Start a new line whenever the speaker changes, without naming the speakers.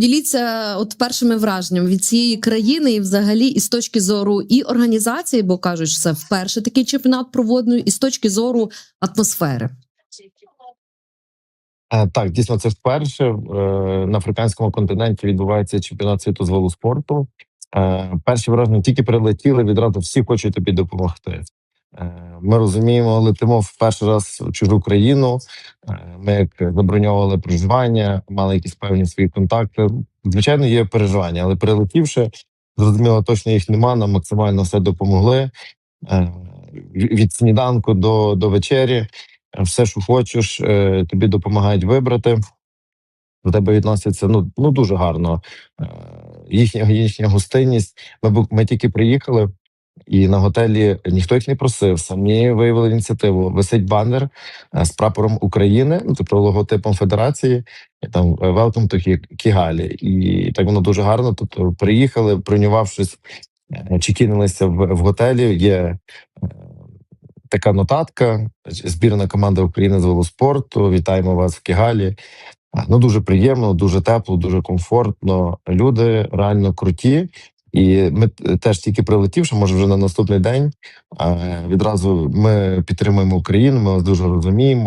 Діліться от першими враженнями від цієї країни, і взагалі, і з точки зору і організації, бо кажуть, що це вперше такий чемпіонат проводний, і з точки зору атмосфери.
Так, дійсно, це вперше е, на африканському континенті відбувається чемпіонат світу з велоспорту. Е, Перші враження тільки прилетіли, відразу всі хочуть тобі допомогти. Е, Ми розуміємо, летимо в перший раз в чужу країну. Е, Ми як заброньовували проживання, мали якісь певні свої контакти. Звичайно, є переживання, але прилетівши, зрозуміло, точно їх нема. Нам максимально все допомогли. Е, Від сніданку до, до вечері все, що хочеш, тобі допомагають вибрати. До тебе відносяться ну, ну дуже гарно. Їхня їхня гостинність. Ми, ми тільки приїхали, і на готелі ніхто їх не просив. Самі виявили ініціативу. Висить банер е, з прапором України, ну тобто логотипом Федерації, і там е, Welcome to Кігалі. І так воно дуже гарно. Тобто приїхали, бронювавшись, чекінилися в, в готелі. Є така нотатка. Збірна команда України з велоспорту. Вітаємо вас в Кігалі. Ну дуже приємно, дуже тепло, дуже комфортно. Люди реально круті. І ми теж тільки прилетівши, може вже на наступний день. Відразу ми підтримуємо Україну. Ми вас дуже розуміємо.